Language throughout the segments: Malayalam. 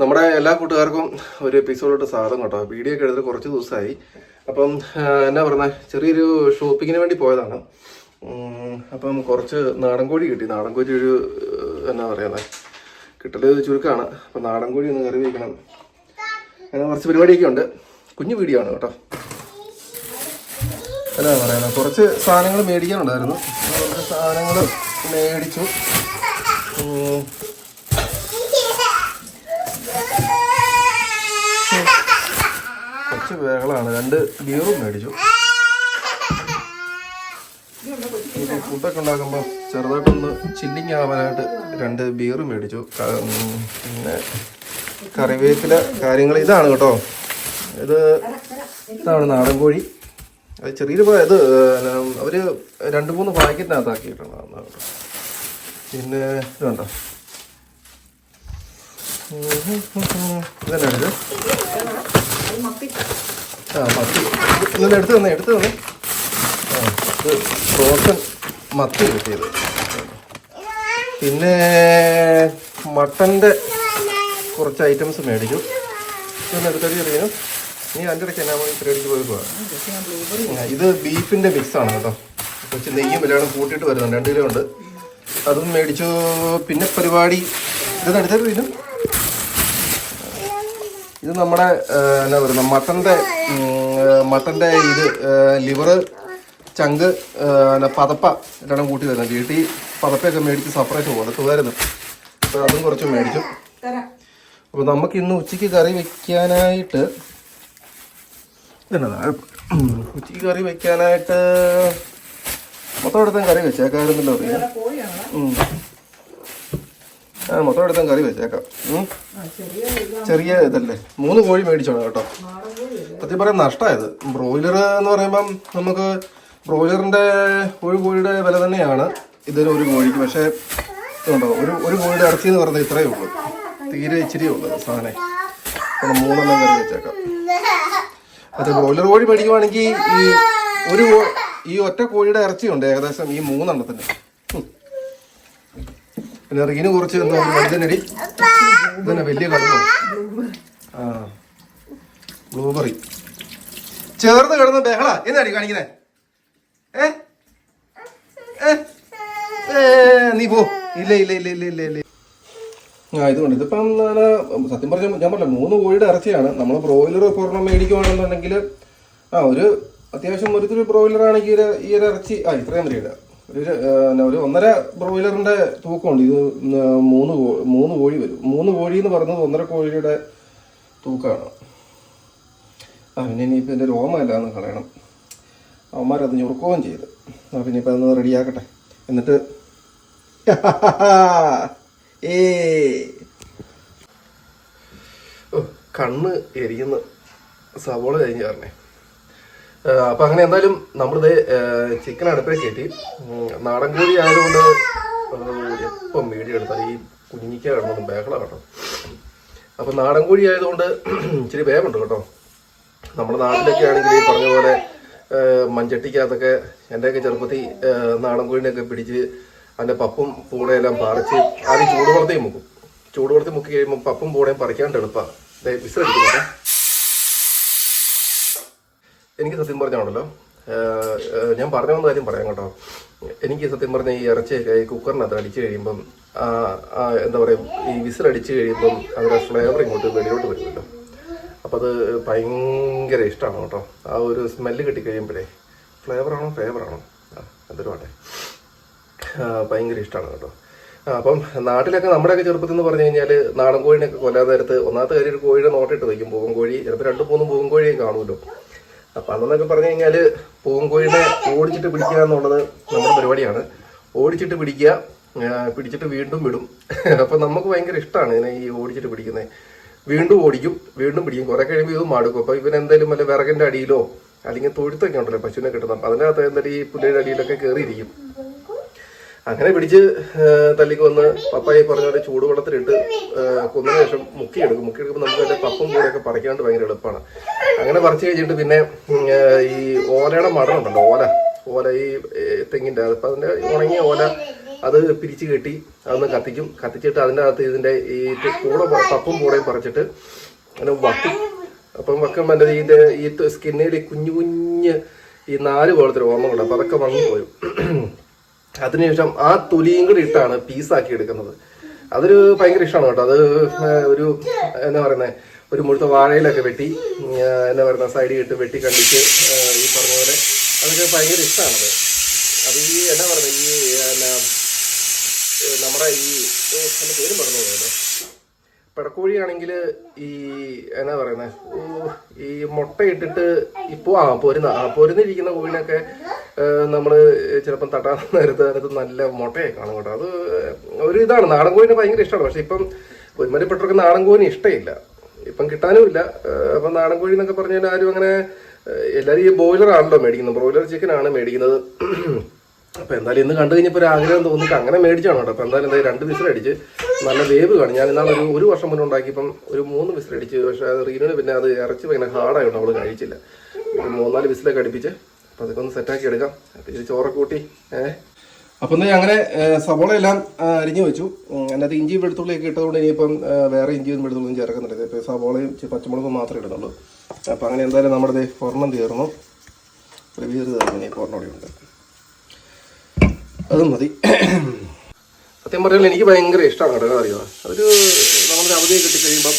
നമ്മുടെ എല്ലാ കൂട്ടുകാർക്കും ഒരു എപ്പിസോഡോട്ട് സാധനം കേട്ടോ. വീഡിയോ ഒക്കെ എടുത്തിട്ട് കുറച്ച് ദിവസമായി. അപ്പം എന്നാ പറഞ്ഞ? ചെറിയൊരു ഷോപ്പിങ്ങിന് വേണ്ടി പോയതാണ്. അപ്പം കുറച്ച് നാടൻ കോഴി കിട്ടി. നാടൻ കോഴി ഒരു എന്നാ പറയുന്നത് കിട്ടൽ ചുരുക്കമാണ് അപ്പം നാടൻ കോഴി ഒന്ന് കറി വയ്ക്കണം അങ്ങനെ കുറച്ച് പരിപാടിയൊക്കെ ഉണ്ട്. കുഞ്ഞു വീഡിയോ ആണ് കേട്ടോ. എന്നാ പറയുന്നത് കുറച്ച് സാധനങ്ങൾ മേടിക്കാനുണ്ടായിരുന്നു. കുറച്ച് സാധനങ്ങൾ മേടിച്ചു. കുറച്ച് ബഹളമാണ് രണ്ട് ബിയറും മേടിച്ചു. ഫുഡൊക്കെ ഉണ്ടാക്കുമ്പോൾ ചെറുതായിട്ടൊന്ന് ചില്ലിങ് ആവാനായിട്ട് രണ്ട് ബിയർ മേടിച്ചു. പിന്നെ കറിവേപ്പില കാര്യങ്ങൾ ഇതാണ് കേട്ടോ. ഇത് ഇതാണ് നാടൻ കോഴി. അത് ചെറിയൊരു ഇത് അവർ രണ്ട് മൂന്ന് പാക്കറ്റിനകത്താക്കിയിട്ടുണ്ട് കേട്ടോ. പിന്നെ ഇതുണ്ടോ ഇതന്നെ ഇത്. ആ മത്തി. എടുത്തു തന്നെ എടുത്തു തന്നെ. ആ ഇത് ഫ്രോസൺ മത്തി കിട്ടിയത്. പിന്നെ മട്ടന്റെ കുറച്ച് ഐറ്റംസ് മേടിച്ചു ഇതൊന്ന് എടുത്തടി അറിയാം നീ അതിന്റെ ഇടയ്ക്ക് എന്നാ പരിപാടിക്ക് പോയി പോവാ. ഇത് ബീഫിന്റെ മിക്സാണ് കേട്ടോ. കുറച്ച് നെയ്യും എല്ലാം കൂട്ടിയിട്ട് വരുന്നുണ്ട്. രണ്ട് കിലോ ഉണ്ട്. അതും മേടിച്ചു. പിന്നെ പരിപാടി. ഇത് നടത്തരുത് പിന്നെ ഇത് നമ്മുടെ എന്താ പറയുക മട്ടന്റെ മട്ടന്റെ ഇത് ലിവറ് ചങ്ക് പതപ്പ രണ്ടും കൂട്ടി വരുന്നത് വീട്ടിൽ പതപ്പയൊക്കെ മേടിച്ച് സെപ്പറേറ്റ് വരുന്നു അപ്പോൾ അതും കുറച്ച് മേടിച്ചു. അപ്പോൾ നമുക്ക് ഇന്ന് ഉച്ചയ്ക്ക് കറി വെക്കാനായിട്ട് ഉച്ചയ്ക്ക് കറി വെക്കാനായിട്ട് മൊത്തം എടുത്തും കറി വെച്ചേക്കാരുന്നല്ലോ അറിയാം. ആ മൊത്തം എടുത്താൽ കറി വെച്ചേക്കാം. ചെറിയ ഇതല്ലേ? മൂന്ന് കോഴി മേടിച്ചോണം കേട്ടോ. സത്യം പറയാൻ നഷ്ടമായത് ബ്രോയിലർ എന്ന് പറയുമ്പം നമുക്ക് ബ്രോയിലറിന്റെ ഒരു കോഴിയുടെ വില തന്നെയാണ്. ഇതൊരു ഒരു കോഴിക്ക് പക്ഷേ ഇതുണ്ടോ? ഒരു ഒരു കോഴിയുടെ ഇറച്ചി എന്ന് പറഞ്ഞാൽ ഇത്രയേ ഉള്ളൂ. തീരെ ഇച്ചിരിയേ ഉള്ളൂ സാധനം. അപ്പോൾ മൂന്നെണ്ണം കറി വെച്ചേക്കാം. അത് ബ്രോയിലർ കോഴി മേടിക്കുവാണെങ്കിൽ ഈ ഒരു ഈ ഒറ്റ കോഴിയുടെ ഇറച്ചിയുണ്ട് ഏകദേശം ഈ മൂന്നെണ്ണത്തിന്. ഉം. പിന്നെ റീന് കുറച്ച് എന്താ വലുതനടി ഇതന്നെ വലിയ കടന്നോ ആ. ബ്ലൂബെറി. ചേർന്ന് കിടന്ന് ബഹള. എന്നാടി കാണിക്കുന്നേ? ഏ? നീ പോ. ഇല്ല ഇല്ല ഇല്ല ഇല്ല ഇല്ല ഇല്ല. ആ ഇതുകൊണ്ട് ഇതിപ്പം നല്ല സത്യം പറഞ്ഞ ഞാൻ പറഞ്ഞ മൂന്ന് കോഴിയുടെ ഇറച്ചിയാണ്. നമ്മൾ ബ്രോയിലർ ഒരെണ്ണം മേടിക്കുവാണെന്നുണ്ടെങ്കിൽ ആ ഒരു അത്യാവശ്യം ഒരു ബ്രോയിലർ ആണെങ്കിൽ ഈ ഒരു ഇറച്ചി. ആ ഇത്രയും വരെ ഇടുക ഒരു ഒരു ഒന്നര ബ്രോയിലറിന്റെ തൂക്കമുണ്ട്. ഇത് മൂന്ന് മൂന്ന് കോഴി വരും. മൂന്ന് കോഴി എന്ന് പറയുന്നത് ഒന്നര കോഴിയുടെ തൂക്കമാണ് ആ പിന്നെ ഇനിയിപ്പോൾ ഇതിന്റെ രോമമല്ലാന്ന് കളയണം അവന്മാരത് ഞുറുക്കുകയും ചെയ്ത്. ആ പിന്നെ ഇപ്പം അതൊന്ന് റെഡിയാക്കട്ടെ. എന്നിട്ട് ഏ. കണ്ണ് എരിയുന്ന സവോള കഴിഞ്ഞ് പറഞ്ഞേ. അപ്പം അങ്ങനെ എന്തായാലും നമ്മളിത് ചിക്കൻ അടുപ്പേ കയറ്റി. നാടൻ കോഴി ആയതുകൊണ്ട് എപ്പം മീഡിയ എടുത്താൽ ഈ കുഞ്ഞിക്ക കാണുന്നു ബേഹള കേട്ടോ. അപ്പം നാടൻ കോഴി ആയതുകൊണ്ട് ഇച്ചിരി വേവുണ്ട് കേട്ടോ. നമ്മുടെ നാട്ടിലൊക്കെ ആണെങ്കിൽ ഈ പറഞ്ഞ പോലെ മഞ്ചട്ടിക്കകത്തൊക്കെ എന്റെയൊക്കെ ചെറുപ്പത്തിൽ നാടൻ കോഴിനെയൊക്കെ പിടിച്ച് അതിന്റെ പപ്പും പൂടയെല്ലാം പറിച്ച് ആദ്യം ചൂടുവെള്ളത്തിൽ മുക്കും. ചൂടുവെള്ളത്തിൽ മുക്കി കഴിയുമ്പോൾ പപ്പും പൂടയും പറിക്കാണ്ട് എളുപ്പമാണ് വിസിലടിക്കുന്നുണ്ട് എനിക്ക് സത്യം പറഞ്ഞാണല്ലോ. ഞാൻ പറഞ്ഞു വന്ന കാര്യം പറയാം കേട്ടോ. എനിക്ക് സത്യം പറഞ്ഞ ഈ ഇറച്ചിയൊക്കെ ഈ കുക്കറിനകത്ത് അടിച്ചു കഴിയുമ്പം എന്താ പറയുക ഈ വിസിലടിച്ച് കഴിയുമ്പം അതിന്റെ ഫ്ലേവർ ഇങ്ങോട്ട് വെളിയിലോട്ട് വരുമല്ലോ. അപ്പോൾ അത് ഭയങ്കര ഇഷ്ടമാണ് കേട്ടോ. ആ ഒരു സ്മെല്ല് കിട്ടിക്കഴിയുമ്പോഴേ ഫ്ലേവറാണോ ഫ്ലേവറാണോ? ആ എന്തൊരു പാട്ടെ. ഭയങ്കര ഇഷ്ടമാണ് കേട്ടോ. അപ്പം നാട്ടിലൊക്കെ നമ്മുടെയൊക്കെ ചെറുപ്പത്തിൽ എന്ന് പറഞ്ഞു കഴിഞ്ഞാൽ നാടൻ കോഴിനെയൊക്കെ കൊല്ലാതെ നേരത്ത് ഒന്നാമത്തെ കാര്യം ഒരു കോഴിയുടെ നോട്ടിട്ട് വയ്ക്കും. പൂവൻ കോഴി ചിലപ്പോൾ രണ്ട് മൂന്നും പൂവൻ കോഴിയും കാണുമല്ലോ. അപ്പം അന്നെന്നൊക്കെ പറഞ്ഞു കഴിഞ്ഞാൽ പൂങ്കോഴിനെ ഓടിച്ചിട്ട് പിടിക്കുക എന്നുള്ളത് നമ്മുടെ പരിപാടിയാണ്. ഓടിച്ചിട്ട് പിടിക്കുക പിടിച്ചിട്ട് വീണ്ടും വിടും. അപ്പൊ നമുക്ക് ഭയങ്കര ഇഷ്ടമാണ് ഇതിനെ ഈ ഓടിച്ചിട്ട് പിടിക്കുന്നത് വീണ്ടും ഓടിക്കും വീണ്ടും പിടിക്കും. കുറെ കഴിയുമ്പോൾ ഇതും മടുക്കും അപ്പോൾ ഇവൻ എന്തായാലും വല്ല വിറകിന്റെ അടിയിലോ അല്ലെങ്കിൽ തൊഴുത്തൊക്കെ ഉണ്ടല്ലോ പശുവിനെ കിട്ടുന്നത് അപ്പൊ അതിനകത്ത് എന്തായാലും ഈ പുല്ലിയുടെ അടിയിലൊക്കെ കയറിയിരിക്കും അങ്ങനെ പിടിച്ച് തല്ലിക്ക് വന്ന് പപ്പായി പറഞ്ഞ പോലെ ചൂടുവെള്ളത്തിലിട്ട് ആ, കൊന്നതിന് ശേഷം മുക്കിയെടുക്കും. മുക്കിയെടുക്കുമ്പോൾ നമുക്ക് അതിന്റെ പപ്പും കൂടെയൊക്കെ പറിക്കാണ്ട് ഭയങ്കര എളുപ്പമാണ് അങ്ങനെ പറിച്ചു കഴിഞ്ഞിട്ട് പിന്നെ ഈ ഓലയുടെ മടം ഉണ്ടല്ലോ ഓല. ഓല ഈ തെങ്ങിന്റെ അപ്പം അതിന്റെ ഉണങ്ങിയ ഓല അത് പിരിച്ചു കെട്ടി അതൊന്ന് കത്തിക്കും. കത്തിച്ചിട്ട് അതിന്റെ അകത്ത് ഇതിന്റെ ഈ കൂടെ പപ്പും കൂടെയും പറിച്ചിട്ട് അങ്ങനെ വക്കും. അപ്പം വക്കുമ്പോൾ എന്റെ ഇത് ഈ സ്കിന്നിൽ ഈ കുഞ്ഞു കുഞ്ഞ് ഈ നാല് പോലത്തെ ഓർമ്മകളുണ്ട് അപ്പൊ അതൊക്കെ അതൊക്കെ വന്നുപോയും അതിനുശേഷം ആ തൊലിയും കൂടി ഇട്ടാണ് പീസാക്കി എടുക്കുന്നത്. അതൊരു ഭയങ്കര ഇഷ്ടമാണ് കേട്ടോ. അത് ഒരു എന്താ പറയുന്നത് ഒരു മുഴുത്ത വാഴയിലൊക്കെ വെട്ടി എന്താ പറയുന്ന സൈഡിൽ ഇട്ട് വെട്ടി കണ്ടിട്ട് ഈ പറഞ്ഞ പോലെ അതൊക്കെ ഭയങ്കര ഇഷ്ടമാണത് അത് ഈ എന്താ പറയുന്നത് ഈ എന്നാ നമ്മുടെ ഈ പേര് പറഞ്ഞു പോയല്ലോ പിടക്കോഴിയാണെങ്കിൽ ഈ എന്നാ പറയുന്നത് ഈ മുട്ട ഇട്ടിട്ട് ഇപ്പോൾ ആ പൊരുന്ന ആ പൊരുന്നിരിക്കുന്ന കോഴിനൊക്കെ നമ്മൾ ചിലപ്പം തട്ടാൻ നേരത്ത് നേരത്ത് നല്ല മുട്ടയൊക്കെ കാണും കേട്ടോ. അത് ഒരു ഇതാണ് നാടൻ കോഴിനെ ഭയങ്കര ഇഷ്ടമാണ്. പക്ഷെ ഇപ്പം ഒരുമാതിരിപ്പെട്ടവർക്ക് നാടൻ കോഴിന് ഇഷ്ടമില്ല ഇപ്പം കിട്ടാനും ഇല്ല. അപ്പം നാടൻ കോഴി എന്നൊക്കെ പറഞ്ഞാൽ ആരും അങ്ങനെ എല്ലാവരും ഈ ബോയിലർ ആണല്ലോ മേടിക്കുന്നത്. ബ്രോയിലർ ചിക്കനാണ് മേടിക്കുന്നത്. അപ്പൊ എന്തായാലും ഇന്ന് കണ്ടു കഴിഞ്ഞപ്പോൾ ഒരു ആഗ്രഹം തോന്നിയിട്ട് അങ്ങനെ മേടിച്ചാണ് കേട്ടോ? അപ്പൊ എന്തായാലും എന്തായാലും രണ്ട് വിസിലടിച്ച് നല്ല വേവ് കാണും. ഞാൻ ഇന്നാൾ ഒരു ഒരു വർഷം മുന്നേ ഉണ്ടാക്കിയപ്പം ഒരു മൂന്ന് വിസിലടിച്ച് പക്ഷെ അത് റീനുവിന് പിന്നെ അത് ഇറച്ചി ഭയങ്കര ഹാർഡായിട്ട് അവൾ കഴിച്ചില്ല. മൂന്നാൽ വിസിലൊക്കെ അടിപ്പിച്ച്. അപ്പൊ അതൊക്കെ ഒന്ന് സെറ്റാക്കി എടുക്കാം. അപ്പൊ ഇത് ചോറൊക്കെ കൂട്ടി. ഏഹ് അപ്പൊ എന്നാൽ അങ്ങനെ സവോള എല്ലാം അരിഞ്ഞു വെച്ചു. അതിനകത്ത് ഇഞ്ചി വെളുത്തുള്ളിയൊക്കെ ഇട്ടതുകൊണ്ട് ഇനിയിപ്പം വേറെ ഇഞ്ചിയും വെളുത്തുള്ളിയും ചേർക്കുന്നുണ്ട്. ഇപ്പൊ സവോളയും പച്ചമുളകും മാത്രമേ ഇടുന്നുള്ളൂ. അപ്പൊ അങ്ങനെ എന്തായാലും നമ്മുടെ സ്വർണം തീർന്നു. റിവ്യൂ തീർന്നു ഇനി ഫോർണോടെ ഉണ്ട്. അതും മതി. സത്യം പറഞ്ഞാൽ എനിക്ക് ഭയങ്കര ഇഷ്ടമാണ് കേട്ടോ അറിയാം അതൊരു നമ്മളൊരു അവധിയൊക്കെ കിട്ടിക്കഴിയുമ്പം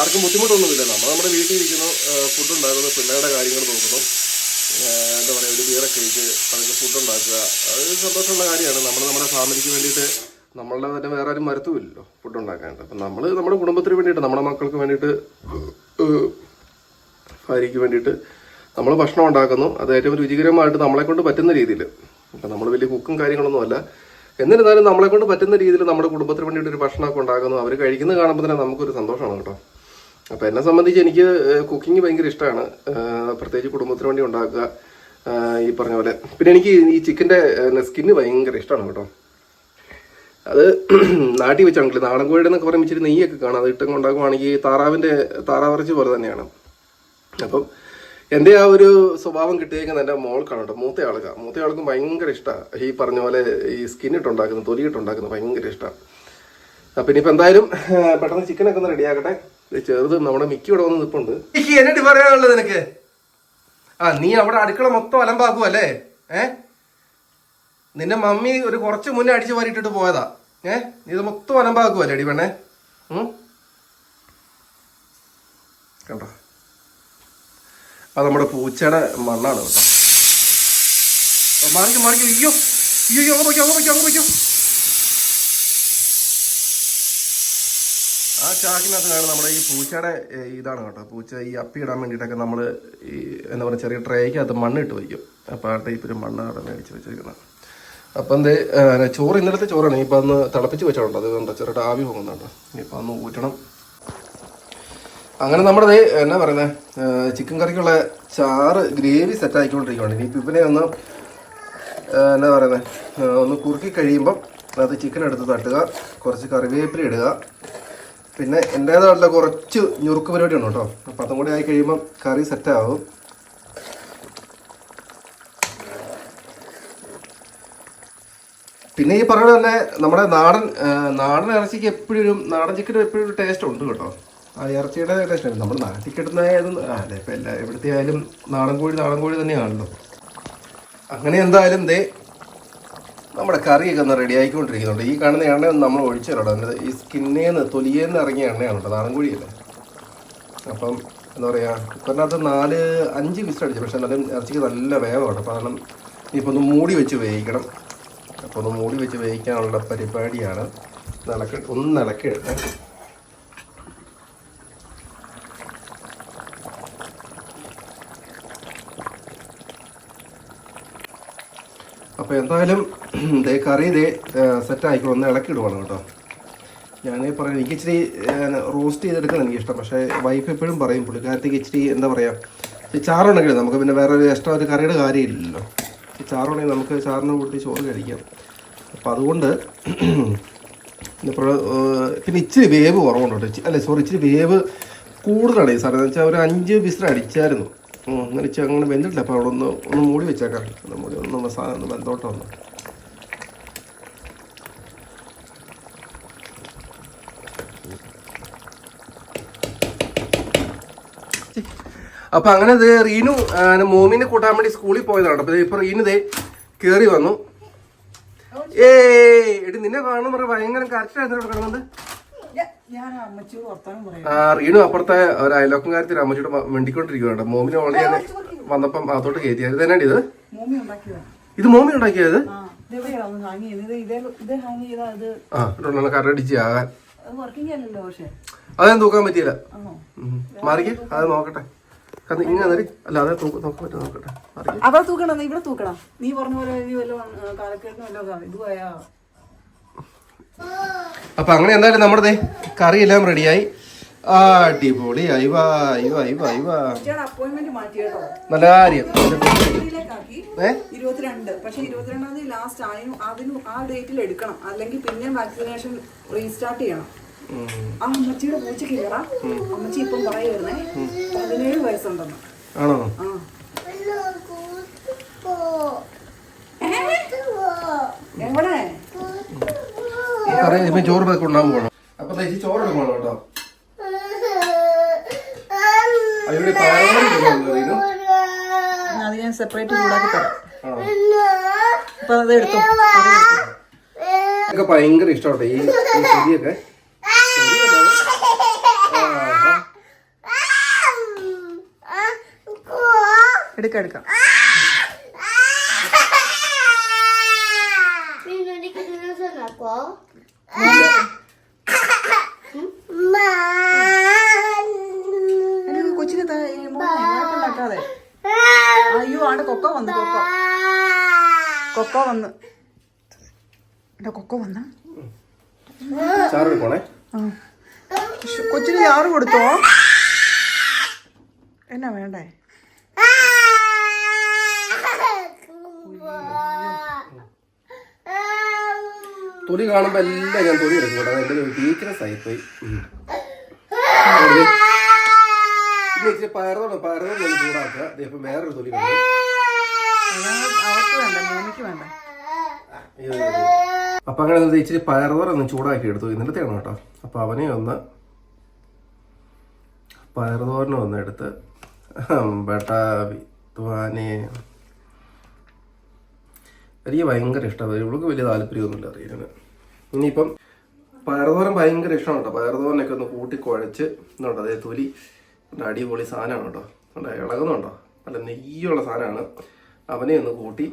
ആർക്കും ബുദ്ധിമുട്ടൊന്നുമില്ല നമ്മൾ നമ്മുടെ വീട്ടിൽ ഇരിക്കുന്നു ഫുഡ് ഉണ്ടാക്കുന്നു പിള്ളേരുടെ കാര്യങ്ങൾ നോക്കുന്നു. എന്താ പറയുക ഒരു ബിയറൊക്കെ കഴിച്ച് അതൊക്കെ ഫുഡ് ഉണ്ടാക്കുക. അതൊരു സന്തോഷമുള്ള കാര്യമാണ്. നമ്മൾ നമ്മുടെ ഫാമിലിക്ക് വേണ്ടിയിട്ട് നമ്മളുടെ തന്നെ വേറെ ആരും മരത്തുമില്ലല്ലോ ഫുഡ് ഉണ്ടാക്കാനായിട്ട്. അപ്പം നമ്മൾ നമ്മുടെ കുടുംബത്തിന് വേണ്ടിയിട്ട് നമ്മുടെ മക്കൾക്ക് വേണ്ടിയിട്ട് ഭാര്യയ്ക്ക് വേണ്ടിയിട്ട് നമ്മൾ ഭക്ഷണം ഉണ്ടാക്കുന്നു. അത് ഏറ്റവും രുചികരമായിട്ട് നമ്മളെ കൊണ്ട് പറ്റുന്ന രീതിയിൽ ഇപ്പം നമ്മൾ വലിയ കുക്കും കാര്യങ്ങളൊന്നും അല്ല. എന്നിരുന്നാലും നമ്മളെ കൊണ്ട് പറ്റുന്ന രീതിയിൽ നമ്മുടെ കുടുംബത്തിന് വേണ്ടിയിട്ട് ഒരു ഭക്ഷണമൊക്കെ ഉണ്ടാക്കുന്നു. അവർ കഴിക്കുന്നത് കാണുമ്പോൾ തന്നെ നമുക്കൊരു സന്തോഷമാണ് കേട്ടോ. അപ്പം എന്നെ സംബന്ധിച്ച് എനിക്ക് കുക്കിംഗ് ഭയങ്കര ഇഷ്ടമാണ്. പ്രത്യേകിച്ച് കുടുംബത്തിന് വേണ്ടി ഉണ്ടാക്കുക ഈ പറഞ്ഞ പോലെ. പിന്നെ എനിക്ക് ഈ ചിക്കന്റെ സ്കിന്ന് ഭയങ്കര ഇഷ്ടമാണ് കേട്ടോ. അത് നാട്ടിൽ വെച്ചാണെങ്കിൽ നാടൻ കോഴിയുടെ എന്നൊക്കെ പറയുമ്പോൾ ഇച്ചിരി നെയ്യൊക്കെ കാണാം. അത് ഇട്ടങ്ങ് ഉണ്ടാക്കുവാണെങ്കിൽ താറാവിന്റെ താറാവിറച്ചി പോലെ തന്നെയാണ്. അപ്പം എന്റെ ആ ഒരു സ്വഭാവം കിട്ടിയേക്കുന്ന എന്റെ മോൾക്കാണ് കേട്ടോ മൂത്ത ആൾക്ക് മൂത്ത ആൾക്കും ഭയങ്കര ഇഷ്ടമാണ് ഈ പറഞ്ഞ പോലെ ഈ സ്കിന്നിട്ടുണ്ടാക്കുന്നത് തൊലിയിട്ടുണ്ടാക്കുന്നത് ഭയങ്കര ഇഷ്ടമാണ് അപ്പം ഇനിയിപ്പോൾ എന്തായാലും പെട്ടെന്ന് ചിക്കൻ ഒക്കെ ഒന്ന് റെഡിയാക്കട്ടെ ചെറുത് നമ്മുടെ മിക്കി ഇവിടെ വന്ന് നിൽപ്പുണ്ട് മിക്കി എന്നിട്ട് പറയാനുള്ളത് നിനക്ക്? ആ നീ അവിടെ അടുക്കള മൊത്തം അലമ്പാക്കുമല്ലേ ഏ? നിന്റെ മമ്മി ഒരു കുറച്ച് മുന്നേ അടിച്ചു വാരിയിട്ടിട്ട് പോയതാ. ഏ? നീ ഇത് മൊത്തം അലമ്പാക്കുമല്ലേ അടി പെണ്ണേ? കണ്ടോ? അത് നമ്മുടെ പൂച്ചയുടെ മണ്ണാണ് മാറിക്കോ മാറിക്കോ അയ്യോ അയ്യോ, അങ്ങ് പോയിക്കോ അങ്ങ് പോയിക്കോ അങ്ങ് പോയിക്കോ ആ ചാക്കിനകത്ത് കാണുന്ന നമ്മുടെ ഈ പൂച്ചയുടെ ഇതാണ് കേട്ടോ. പൂച്ച ഈ അപ്പി ഇടാൻ വേണ്ടിയിട്ടൊക്കെ നമ്മൾ ഈ എന്താ പറയുക ചെറിയ ട്രേക്കകത്ത് മണ്ണിട്ട് വയ്ക്കും. അപ്പോൾ ആ ടൈപ്പിൽ മണ്ണ് അവിടെ മേടിച്ച് വെച്ചിരിക്കുന്നത് അപ്പം എന്തേ ചോറ് ഇന്നലത്തെ ചോറാണ്. ഇപ്പം അന്ന് തിളപ്പിച്ച് വെച്ചോണ്ടോ അത് കണ്ടോ ചെറിയ ആവി പോകുന്നുണ്ട് ഇനിയിപ്പോൾ അന്ന് ഊറ്റണം. അങ്ങനെ നമ്മുടെ എന്നാ പറയുന്നത് ചിക്കൻ കറിക്കുള്ള ചാറ് ഗ്രേവി സെറ്റ് ആയിക്കൊണ്ടിരിക്കുകയാണ് ഇനിയിപ്പോൾ ഇവനെ ഒന്ന് എന്നാ പറയുന്നത് ഒന്ന് കുറുക്കി കഴിയുമ്പം അത് ചിക്കൻ എടുത്ത് തട്ടുക കുറച്ച് കറിവേപ്പില ഇടുക. പിന്നെ എന്റേതായിട്ടുള്ള കുറച്ച് ഞുറുക്ക് പരിപാടി ഉണ്ട് കേട്ടോ. അപ്പം അതും കൂടി ആയി കഴിയുമ്പം കറി സെറ്റാവും പിന്നെ ഈ പറഞ്ഞ തന്നെ നമ്മുടെ നാടൻ നാടൻ ഇറച്ചിക്ക് എപ്പോഴും നാടൻ ചിക്കൻ എപ്പോഴും ടേസ്റ്റ് ഉണ്ട് കേട്ടോ. ആ ഇറച്ചിയുടെ ഉണ്ട് നമ്മുടെ നാട്ടിൽ കിട്ടുന്ന ഏതും ആ, അല്ല ഇപ്പം എല്ലാ എവിടുത്തെ ആയാലും നാടൻ കോഴി നാടൻ കോഴി തന്നെയാണല്ലോ. അങ്ങനെ എന്തായാലും ദേ നമ്മുടെ കറിയൊക്കെ ഒന്ന് റെഡി ആയിക്കൊണ്ടിരിക്കുന്നുണ്ട്. ഈ കാണുന്ന എണ്ണ നമ്മൾ ഒഴിച്ചു തരണം അതിന്റെ ഈ സ്കിന്നേന്ന് തൊലിയേന്ന് ഇറങ്ങിയ എണ്ണയാണ് കേട്ടോ നാടൻ കോഴിയല്ലേ? അപ്പം എന്താ പറയുക കുക്കറിനകത്ത് നാല് അഞ്ച് വിസിൽ അടിച്ചു പക്ഷെ നല്ല ഇറച്ചിക്ക് നല്ല വേവാണ്. അപ്പം കാരണം ഇപ്പോൾ ഒന്ന് മൂടി വെച്ച് വേവിക്കണം. അപ്പോൾ ഒന്ന് മൂടി വെച്ച് വേവിക്കാനുള്ള പരിപാടിയാണ്. നിലയ്ക്ക് ഒന്ന് നിലക്കി അപ്പോൾ എന്തായാലും ദേ കറി ദേ സെറ്റ് ആയിക്കോളും ഇളക്കി ഇടുവാണ് കേട്ടോ. ഞാൻ പറയാം എനിക്ക് ഇച്ചിരി റോസ്റ്റ് ചെയ്തെടുക്കുന്നത് എനിക്ക് ഇഷ്ടം പക്ഷേ വൈഫ് എപ്പോഴും പറയും പുള്ളിക്കാരത്തേക്ക് ഇച്ചിരി എന്താ പറയുക ചാറുണ്ടെങ്കിൽ നമുക്ക് പിന്നെ വേറെ ഒരു എക്സ്ട്രാ ഒരു കറിയുടെ കാര്യമില്ലല്ലോ. ചാറുണ്ടെങ്കിൽ നമുക്ക് ചാറിനെ കൂട്ടി ചോറ് കഴിക്കാം. അപ്പം അതുകൊണ്ട് പിന്നെ ഇച്ചിരി വേവ് കുറവുണ്ട് കേട്ടോ. സോറി ഇച്ചിരി വേവ് കൂടുതലാണ് ഈ സാധനം. എന്ന് വെച്ചാൽ ഒരു അഞ്ച് വിസിൽ അടിച്ചായിരുന്നു. അങ്ങനെ ഇച്ചിരി അങ്ങനെ വെന്തിട്ടില്ല. അപ്പോൾ അവിടെ ഒന്ന് ഒന്ന് മൂടി വെച്ചേക്കാം. ഒന്ന് മൂടി ഒന്ന് മസാല ഒന്ന് വെന്തോട്ടം ഒന്ന്. അപ്പോൾ അങ്ങനെ ഇത് റീനു മോമിനെ കൂട്ടാൻ വേണ്ടി സ്കൂളിൽ പോയതാണ്. അപ്പോൾ ഇപ്പം റീനു ദേ കയറി വന്നു. ഏയ് എടി നിന്നെ കാണുമ്പോൾ ഭയങ്കര കറക്റ്റായിരുന്നു കിടക്കുന്നത് ആ റീനു അപ്പുറത്തെ ഒരു അയലോക്കംകാരത്തിൽ അമ്മച്ചിയുടെ വേണ്ടിക്കൊണ്ടിരിക്കുന്നുണ്ട് മോമിനെ ഓൾറെഡി ഞാൻ വന്നപ്പം അതോട്ട് കയറ്റി. ഇത്? തന്നെയാണ് ഇത് ഇത് മോമി ഉണ്ടാക്കിയത് ആ ആകാൻ. അതൊന്നും തൂക്കാൻ പറ്റിയില്ല? മാറിക്കേ. അത് നോക്കട്ടെ. ഇങ്ങനെ അല്ല അതെ തൂക്ക നോക്കാൻ പറ്റും നോക്കട്ടെ. അവിടെ തൂക്കണം ഇവിടെ തൂക്കണം. നീ പറഞ്ഞ പോലെ വല്ല ഇത് പോയാ അപ്പൊ അങ്ങനെ എന്തായാലും നമ്മുടെ കറി എല്ലാം റെഡിയായി അടിപൊളി അയവാ അയവാ അയവാ അയവാ ചേട്ടാ അപ്പോയിന്റ്മെന്റ് നല്ല കാര്യം. ഇരുപത്തിരണ്ട്. പക്ഷെ ഇരുപത്തിരണ്ടാം തീയതി ലാസ്റ്റ് അതിനും ആ ഡേറ്റിൽ എടുക്കണം. അല്ലെങ്കിൽ പിന്നെ വാക്സിനേഷൻ റീസ്റ്റാർട്ട് ചെയ്യണം. ഉം. ആ അമ്മച്ചിയുടെ പൂച്ചയ്ക്ക് കയറാം അമ്മച്ചി ഇപ്പം പറയുന്നേ പതിനേഴ് വയസ്സുണ്ടെന്ന്. ആണോ? ആ. കറി ഇപ്പം ചോറ് പോയി കൊണ്ടാൻ പോകണം അപ്പൊ തയ്ച്ച് ചോറ് എടുക്കണം കേട്ടോ അത് ഞാൻ സെപ്പറേറ്റ് ചൂടാക്കി തരാം. അപ്പൊ അത് എടുത്തു. ഒക്കെ ഭയങ്കര ഇഷ്ടമാണ് ഈ ചെടിയൊക്കെ. എടുക്കാം എടുക്കാം എടി, കൊച്ചിന് ത- ഈ മോനെ വഴക്കുണ്ടാക്കാതെ അയ്യോ ആണ്ട് കൊക്കോ വന്ന് കൊക്കോ കൊക്കോ വന്ന്. എന്റെ കൊക്കോ വന്ന? കൊച്ചിന് ചാറ് കൊടുത്തോ? എന്നാ വേണ്ടേ? തൊലി കാണുമ്പോ എല്ലാം ഞാൻ തൊലി എടുക്കും കേട്ടോ. എന്റെ വീക്ക്നെസ് ആയിപ്പോയി. പിന്നെ ഇച്ചിരി പയറുതോണം പയറുതോണം ചൂടാക്കുക. ദേ ഇപ്പൊ വേറൊരു തൊലി കാണും അവർക്ക് വേണ്ട അപ്പൊ അങ്ങനെ ഇച്ചിരി പയറുതോരം ഒന്ന് ചൂടാക്കി എടുത്തു ഇന്നലത്തെയാണ് കേട്ടോ. അപ്പൊ അവനെ ഒന്ന് പയറുതോറിനെ ഒന്ന് എടുത്ത് ബേട്ടാ എനിക്ക് ഭയങ്കര ഇഷ്ടമാണ് ഇവൾക്ക് വലിയ താല്പര്യമൊന്നുമില്ല അറിയാൻ ഇനിയിപ്പം പയറുതോരൻ ഭയങ്കര ഇഷ്ടമാണ് കേട്ടോ. പയറുതോറിനൊക്കെ ഒന്ന് കൂട്ടി കുഴച്ച് എന്നുണ്ടോ അതേ തൊലി അടിപൊളി സാധനമാണ് കേട്ടോ. ഇളകുന്നുണ്ടോ? നല്ല നെയ്യുള്ള സാധനമാണ്. അവനെ ഒന്ന് കൂട്ടി.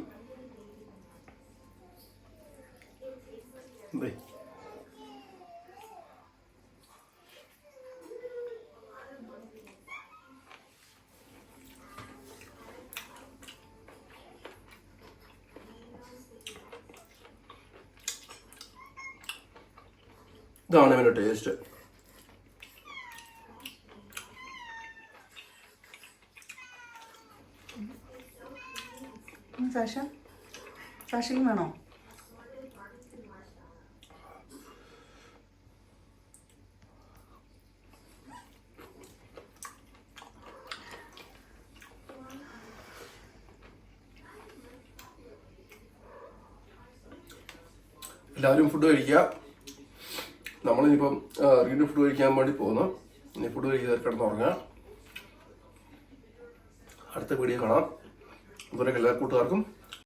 ഇതാണ് അവന്റെ ടേസ്റ്റ് സാഷ സാഷയും വേണോ? എല്ലാവരും ഫുഡ് കഴിക്കുക. നമ്മളിനിപ്പം വീണ്ടും ഫുഡ് കഴിക്കാൻ വേണ്ടി പോകുന്നു. ഇനി ഫുഡ് കഴിക്കാൻ കിടന്നുറങ്ങുക അടുത്ത വീഡിയോ കാണാം. അതുപോലെ എല്ലാ കൂട്ടുകാർക്കും